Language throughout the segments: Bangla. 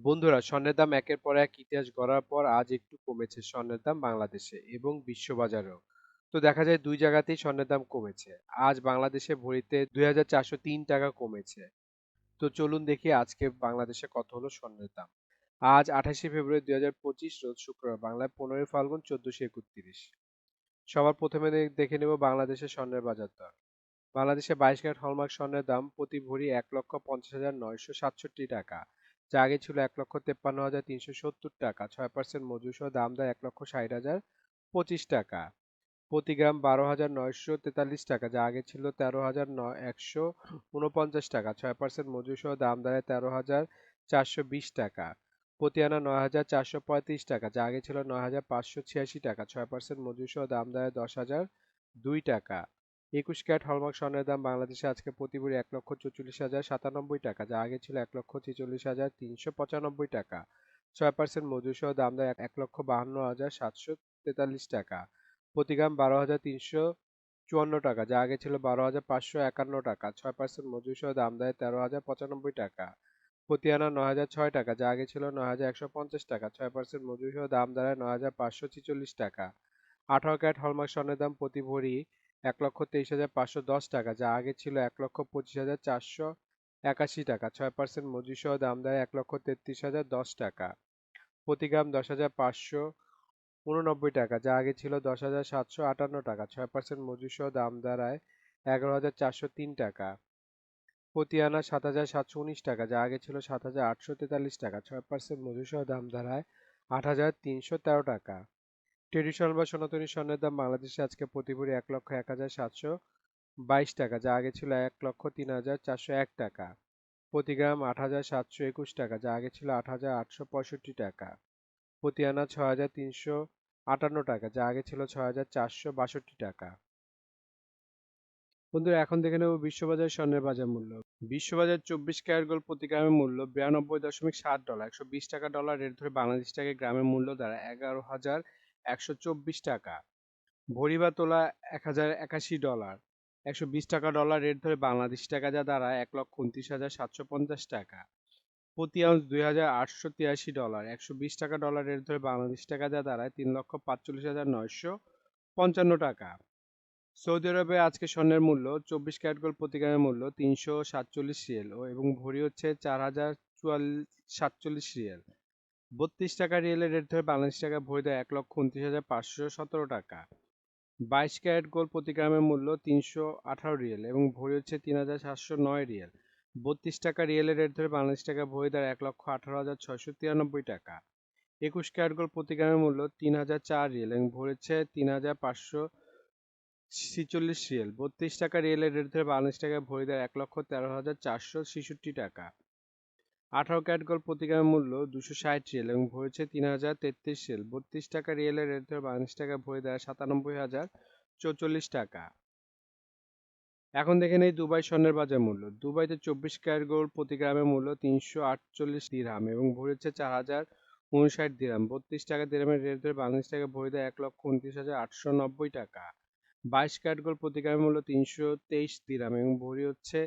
বন্ধুরা, স্বর্ণের দাম একের পর এক ইতিহাস গড়ার পর আজ একটু কমেছে স্বর্ণের দাম বাংলাদেশে এবং বিশ্ববাজারেও। তো দেখা যায় দুই জায়গাতেই স্বর্ণের দাম কমেছে। আজ বাংলাদেশে ভরিতে দুই হাজার চারশো তিন টাকা কমেছে। তো চলুন দেখি আজকে বাংলাদেশে কত হলো স্বর্ণের দাম। আজ আঠাশে ফেব্রুয়ারি দুই হাজার পঁচিশ, রোজ শুক্রবার, বাংলায় পনেরোই ফাল্গুন চোদ্দশো একত্রিশ। সবার প্রথমে দেখে নেব বাংলাদেশের স্বর্ণের বাজার দর। বাংলাদেশে বাইশ ক্যারেট হলমার্ক স্বর্ণের দাম প্রতি ভরি এক লক্ষ পঞ্চাশ হাজার নয়শো সাতষট্টি টাকা। যা আগে ছিল এক লক্ষ তেপ্পান্ন হাজার তিনশো সত্তর টাকা। ছয় পার্সেন্ট মজুর সহ দাম দেয় এক লক্ষ ষাট হাজার পঁচিশ টাকা। প্রতি গ্রাম বারো হাজার নয়শো তেতাল্লিশ টাকা, যা আগে ছিল তেরো হাজার নয় একশো উনপঞ্চাশ টাকা। ছয় পার্সেন্ট মজুর সহ দাম দাঁড়ায় তেরো হাজার চারশো বিশ টাকা। প্রতি আনা নয় হাজার চারশো পঁয়ত্রিশ টাকা, যা আগে ছিল নয় হাজার পাঁচশো ছিয়াশি টাকা। ছয় পার্সেন্ট মজুর সহ দাম দাঁড়ায় দশ হাজার দুই টাকা। একুশ ক্যারেট হলমার্ক স্বর্ণের দাম বাংলাদেশে আজকে প্রতি ভরি এক লক্ষ চৌচল্লিশ হাজার সাতানব্বই টাকা, যা আগে ছিল এক লক্ষ ছেচল্লিশ হাজার তিনশো পঁচানব্বই টাকা। ছয় পার্সেন্ট মজুর সহ দাম দেয় এক লক্ষ বাহান্ন হাজার সাতশো তেতাল্লিশ টাকা। প্রতি গ্রাম বারো হাজার তিনশো চুয়ান্ন টাকা, যা আগে ছিল বারো হাজার পাঁচশো একান্ন টাকা। ছয় পার্সেন্ট মজুর সহ দাম দেয় তেরো হাজার পঁচানব্বই টাকা। প্রতি আনা নয় হাজার ছয় টাকা, যা আগে ছিল নয় হাজার একশো পঞ্চাশ টাকা। ছয় পার্সেন্ট মজুর সহ দাম দাঁড়ায় নয় হাজার পাঁচশো ছেচল্লিশ টাকা। আঠারো ক্যারেট হলমার্ক স্বর্ণের দাম প্রতি ভরি এক লক্ষ তেইশ হাজার পাঁচশো দশ টাকা, যা আগে ছিল এক লক্ষ পঁচিশ হাজার চারশো একাশি টাকা, ছয় পার্সেন্ট মজুর সহ দাম দেয় এক লক্ষ তেত্রিশ হাজার দশ টাকা। প্রতি গ্রাম দশ হাজার পাঁচশো উননব্বই টাকা, যা আগে ছিল দশ হাজার সাতশো আটান্ন টাকা, ছয় পার্সেন্ট মজুর সহ দাম দাঁড়ায় এগারো হাজার চারশো তিন টাকা। প্রতি আনা সাত হাজার সাতশো উনিশ টাকা, যা আগে ছিল সাত হাজার আটশো তেতাল্লিশ টাকা, ছয় পার্সেন্ট মজুর সহ দাম দাঁড়ায় আট হাজার তিনশো তেরো টাকা। ট্রেডিশনাল বা সনাতনী স্বর্ণের দাম বাংলাদেশে আজকে প্রতি ভরি এক লক্ষ এক হাজার সাতশো বাইশ টাকা, যা আগে ছিল এক লক্ষ তিন হাজার চারশো এক টাকা। প্রতি গ্রাম আট হাজার সাতশো একুশ টাকা, যা আগে ছিল আট হাজার আটশো পঁয়ষট্টি টাকা। প্রতি আনা ছয় হাজার তিনশো আটান্ন টাকা, যা আগে ছিল ছ হাজার চারশো বাষট্টি টাকা। বন্ধুরা, এখন দেখে নেব বিশ্ববাজার স্বর্ণের বাজার মূল্য। বিশ্ববাজার চব্বিশ ক্যারেট গোল্ড প্রতি গ্রামের মূল্য বিরানব্বই দশমিক সাত ডলার, একশো বিশ টাকা ডলার। রেট ধরে বাংলাদেশ টাকায় গ্রামের মূল্য দ্বারা এগারো হাজার একশো চব্বিশ টাকা। ভরি বা তোলা এক হাজার একাশি ডলার। একশো বিশ টাকা ডলার রেট ধরে বাংলাদেশ টাকা যা দাঁড়ায় এক লক্ষ উনত্রিশ হাজার সাতশো পঞ্চাশ টাকা। প্রতি আউন্স দুই হাজার আটশো তিরাশি ডলার। একশো বিশ টাকা ডলার রেট ধরে বাংলাদেশ টাকা যা দাঁড়ায় তিন লক্ষ পাঁচচল্লিশ হাজার নয়শো পঞ্চান্ন টাকা। সৌদি আরবে আজকে স্বর্ণের মূল্য, চব্বিশ ক্যারেট গোল্ড প্রতি গ্রামের মূল্য তিনশো সাতচল্লিশ রিয়েল এবং ভরি হচ্ছে চার হাজার চুয়াল্লিশ সাতচল্লিশ রিয়েল। বত্রিশ টাকা রিয়েলের রেট ধরে বাংলাদেশ টাকা ভরি দেয় এক লক্ষ উনত্রিশ হাজার পাঁচশো সতেরো টাকা। বাইশ ক্যারেট গোল্ড প্রতি গ্রামের মূল্য তিনশো আঠারো রিয়েল এবং ভরি হচ্ছে তিন হাজার সাতশো নয় রিয়েল। বত্রিশ টাকা রিয়েলের রেট ধরে বাংলাদেশ টাকা ভরি দেয় এক লক্ষ আঠারো হাজার ছয়শো তিরানব্বই টাকা। একুশ ক্যারেট গোল্ড প্রতি গ্রামের মূল্য তিন হাজার চার রিয়েল এবং ভরি হচ্ছে তিন হাজার পাঁচশো ছিচল্লিশ রিয়েল। বত্রিশ টাকা রিয়েলের রেট ধরে বাংলাদেশ টাকায় ভরি দেয় এক লক্ষ তেরো হাজার চারশো ছেষট্টি টাকা। আঠারো ক্যারেট গোল্ড প্রতি মূল্য দুশো ষাট রিয়েল এবং ভরেছে তিন হাজার তেত্রিশ রিয়েল। বত্রিশ টাকা রিয়েলের রেট ধরে বাংলাদেশ টাকা ভরে দেয় সাতানব্বই হাজার চৌচল্লিশ টাকা। এখন দেখে নেই দুবাই স্বর্ণের বাজার মূল্য। দুবাইতে চব্বিশ ক্যারেট গোল্ড প্রতি গ্রামের মূল্য তিনশো আটচল্লিশ দিরহাম এবং ভরেছে চার হাজার উনষাট দিরহাম। বত্রিশ টাকা দিরহামের রেট ধরে বাংলাদেশ টাকায় ভরে দেয় এক লক্ষ উনত্রিশ হাজার আটশো নব্বই টাকা। বাইশ ক্যারেট গোল্ড প্রতি গ্রামের মূল্য তিনশো তেইশ দিরহাম এবং ভরি হচ্ছে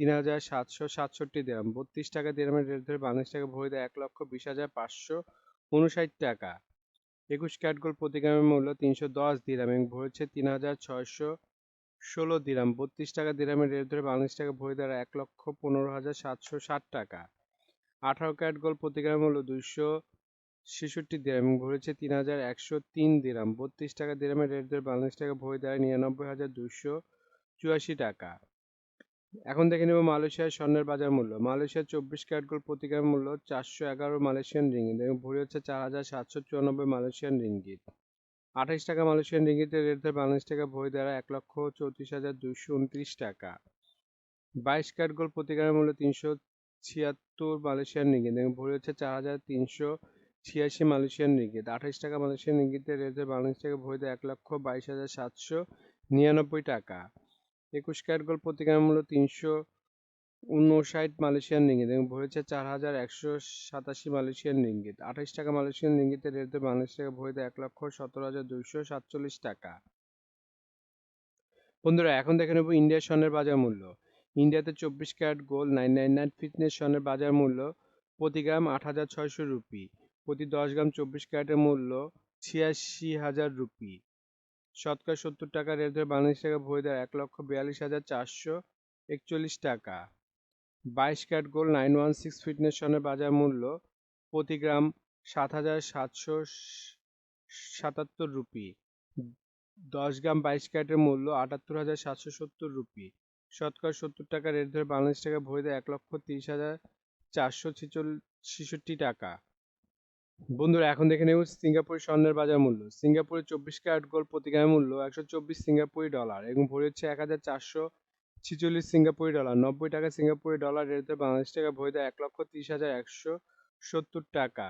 তিন হাজার সাতশো সাতষট্টি দিরহাম বত্রিশ টাকা দিরহামের রেট ধরে বাংলাদেশ টাকা ভরি দেয় এক লক্ষ বিশ হাজার পাঁচশো উনষাট টাকা। একুশ ক্যারেট গোল্ড প্রতি গ্রামের মূল্য তিনশো দশ দিরহাম এবং ভরেছে তিন হাজার ছয়শো ষোলো দিরহাম বত্রিশ টাকা দিরহামের রেট ধরে বাংলাদেশ টাকা ভরি দেয় এক লক্ষ পনেরো হাজার সাতশো ষাট টাকা। আঠারো ক্যারেট গোল্ড প্রতি গ্রামের মূল্য দুইশো ছেষট্টি দিরহাম এবং ভরেছে তিন হাজার একশো তিন দিরহাম বত্রিশ টাকা দিরহামের রেট ধরে বাংলাদেশ টাকা ভরি দেয় নিরানব্বই হাজার দুইশো চুয়াশি টাকা। এখন দেখে নেব মালয়েশিয়ার স্বর্ণের বাজার মূল্য। মালয়েশিয়ার চব্বিশ ক্যারেট গোল্ড প্রতি গ্রাম মূল্য চারশো এগারো মালয়েশিয়ান রিঙ্গিত এবং ভরি হচ্ছে চার হাজার সাতশো চুরানব্বই মালয়েশিয়ান রিঙ্গিত। আঠাশ টাকা মালয়েশিয়ান রিঙ্গিতের রেট ধরে বাংলাদেশ টাকা ভরি দ্বারা এক লক্ষ চৌত্রিশ হাজার দুইশো উনত্রিশ টাকা। বাইশ ক্যারেট গোল্ড প্রতি মূল্য তিনশো ছিয়াত্তর মালয়েশিয়ান রিঙ্গিত এবং ভরি হচ্ছে চার হাজার তিনশো ছিয়াশি মালয়েশিয়ান রিঙ্গিত। আঠাশ টাকা মালয়েশিয়ান রিঙ্গিতের রেট ধরে বাংলাদেশ টাকা ভরি দেয় এক লক্ষ বাইশ হাজার সাতশো নিরানব্বই টাকা। একুশ ক্যারেট গোল্ড প্রতি গ্রাম মূল্য তিনশো উনষাট মালয়েশিয়ান রিঙ্গিত এবং ভরেছে চার হাজার একশো সাতাশি মালয়েশিয়ান রিঙ্গিত। আঠাশ টাকা মালয়েশিয়ান রিঙ্গিতের রেট বাংলাদেশ টাকা ভরে দেয় এক লক্ষ সতেরো হাজার দুইশো সাতচল্লিশ টাকা। বন্ধুরা, এখন দেখে নেব ইন্ডিয়ার স্বর্ণের বাজার মূল্য। ইন্ডিয়াতে চব্বিশ carat gold nine nine nine fineness স্বর্ণের বাজার মূল্য প্রতি গ্রাম আট হাজার ছয়শো রুপি। প্রতি দশ গ্রাম চব্বিশ ক্যারেটের মূল্য ছিয়াশি হাজার রুপি। শতকরা সত্তর টাকা রেট ধরে বাংলাদেশ টাকা ভরে দেয় এক লক্ষ বিয়াল্লিশ হাজার চারশো একচল্লিশ টাকা। বাইশ carat gold nine one six fineness সনের বাজার মূল্য প্রতি গ্রাম সাত হাজার সাতশো সাতাত্তর রুপি। দশ গ্রাম বাইশ ক্যারেটের মূল্য আটাত্তর হাজার সাতশো সত্তর রুপি। শতকরা সত্তর টাকা রেট ধরে বাংলাদেশ টাকা ভরে দেয় এক লক্ষ তিরিশ হাজার চারশো ছেষট্টি টাকা। বন্ধুরা, এখন দেখে নেব সিঙ্গাপুরের স্বর্ণের বাজার মূল্য। সিঙ্গাপুরের চব্বিশ ক্যারেট গোল্ড প্রতি গ্রামের মূল্য একশো চব্বিশ সিঙ্গাপুরি ডলার এবং ভরি হচ্ছে এক হাজার চারশো ছিচল্লিশ সিঙ্গাপুরি ডলার। নব্বই টাকা সিঙ্গাপুরি ডলার রেট বাংলাদেশ টাকা ভরি দেয় এক লক্ষ তিরিশ হাজার একশো সত্তর টাকা।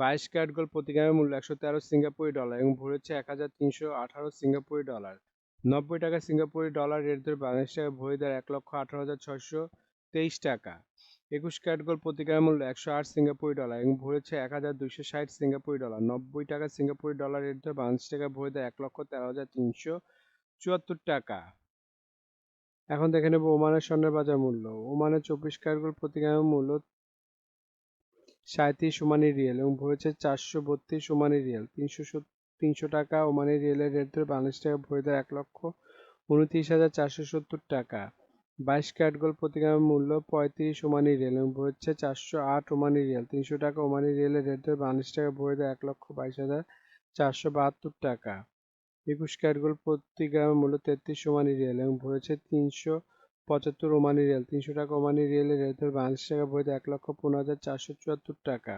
বাইশ ক্যারেট গোল্ড প্রতি গ্রামের মূল্য একশো তেরো সিঙ্গাপুরি ডলার এবং ভরি হচ্ছে এক হাজার তিনশো আঠারো সিঙ্গাপুরি ডলার। নব্বই টাকা সিঙ্গাপুরি ডলার রেট ধরে বাংলাদেশ টাকা ভরি দেয় এক লক্ষ আঠারো হাজার ছয়শো তেইশ টাকা। একুশ ক্যারেট গোল্ড প্রতি মূল্য একশো আট সিঙ্গাপুরি ডলার এবং ভরেছে এক হাজার দুইশো ষাট সিঙ্গাপুরি ডলার। নব্বই টাকা সিঙ্গাপুরি ডলার রেট ধরে বাংলাদেশ টাকা ভরে দেয় এক লক্ষ তেরো হাজার তিনশো চুয়াত্তর টাকা। এখন দেখে নেব ওমানের স্বর্ণের বাজার মূল্য। ওমানের চব্বিশ ক্যারেট গোল্ড মূল্য সাঁত্রিশ ওমানি রিয়েল এবং ভরেছে চারশো বত্রিশ ওমানি রিয়েল। তিনশো তিনশো টাকা ওমানি রিয়েলের রেট ধরে বাংলাদেশ টাকা ভরে দেয় এক লক্ষ উনত্রিশ হাজার চারশো সত্তর টাকা। বাইশ ক্যারেট গোল্ড প্রতি মূল্য পঁয়ত্রিশ ওমানি রিয়েল এবং হচ্ছে চারশো আট ওমানি রিয়েল। তিনশো টাকা ওমানি রিয়েলের রেট ধরে বাংলাদেশ টাকা ভরে দেয় এক লক্ষ বাইশ হাজার চারশো বাহাত্তর টাকা। একুশ ক্যারেট গোল্ড প্রতি গ্রামের মূল্য তেত্রিশ ওমানি রিয়েল এবং ভরেছে তিনশো পঁচাত্তর ওমানি রিয়েল। তিনশো টাকা ওমানি রিয়েলের রেট ধরে বাংলাদেশ টাকা ভরে দেয় এক লক্ষ পনেরো হাজার চারশো চুয়াত্তর টাকা।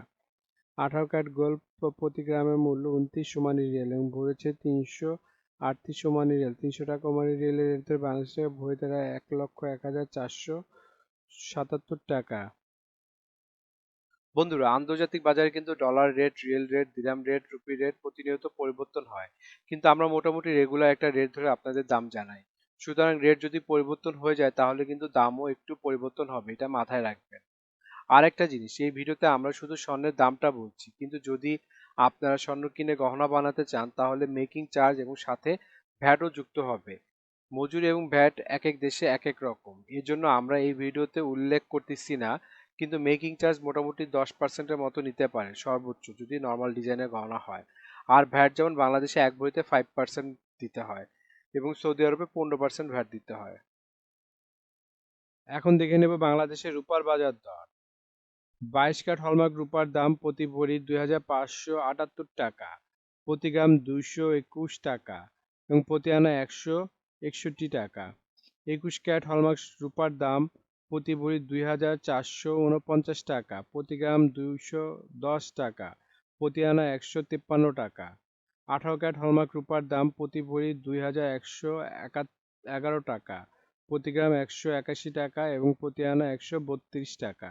আঠারো ক্যারেট গোল্ড প্রতি গ্রামের মূল্য উনত্রিশ ওমানি রিয়েল এবং ভরেছে তিনশো আটত্রিশ ওমানি রিয়েল তিনশো টাকা ওমানি রিয়েলের রেট ধরে বাংলাদেশ টাকা ভরে দাঁড়ায় এক লক্ষ এক হাজার চারশো সাতাত্তর টাকা। বন্ধুরা, আন্তর্জাতিক বাজারে কিন্তু dollar rate riyal rate dirham rate rupee rate প্রতিনিয়ত পরিবর্তন হয়। কিন্তু আমরা মোটামুটি রেগুলার একটা রেট ধরে আপনাদের দাম জানাই। সুতরাং রেট যদি পরিবর্তন হয়ে যায়, তাহলে কিন্তু দামও একটু পরিবর্তন হবে, এটা মাথায় রাখবেন। আর একটা জিনিস, এই ভিডিওতে আমরা শুধু স্বর্ণের দামটা বলছি, কিন্তু যদি আপনারা স্বর্ণ কিনে গহনা বানাতে চান, তাহলে মেকিং চার্জ এবং সাথে ভ্যাটও যুক্ত হবে। মজুরি এবং ভ্যাট এক এক দেশে এক এক রকম। এর জন্য আমরা এই ভিডিওতে উল্লেখ করতেছি না, কিন্তু মেকিং চার্জ মোটামুটি দশ পার্সেন্টের মতো নিতে পারে সর্বোচ্চ, যদি নর্মাল ডিজাইনের গহনা হয়। আর ভ্যাট যেমন বাংলাদেশে এক বইতে ফাইভ পার্সেন্ট দিতে হয় এবং সৌদি আরবে পনেরো পার্সেন্ট ভ্যাট দিতে হয়। এখন দেখে নেব বাংলাদেশের রূপার বাজার দর। বাইশ কাঠ হলমার্ক রূপার দাম প্রতি ভরি দুই হাজার পাঁচশো আটাত্তর টাকা, প্রতি গ্রাম দুইশো একুশ টাকা এবং প্রতি আনা একশো একষট্টি টাকা। একুশ ক্যারেট হলমার্ক রূপার দাম প্রতি ভরি দুই হাজার চারশো উনপঞ্চাশ টাকা, প্রতি গ্রাম দুইশো দশ টাকা, প্রতি আনা একশো তিপ্পান্ন টাকা। আঠারো ক্যারেট হলমার্ক রূপার দাম প্রতি ভরি দুই হাজার একশো এগারো টাকা, প্রতি গ্রাম একশো একাশি টাকা এবং প্রতি আনা একশো বত্রিশ টাকা।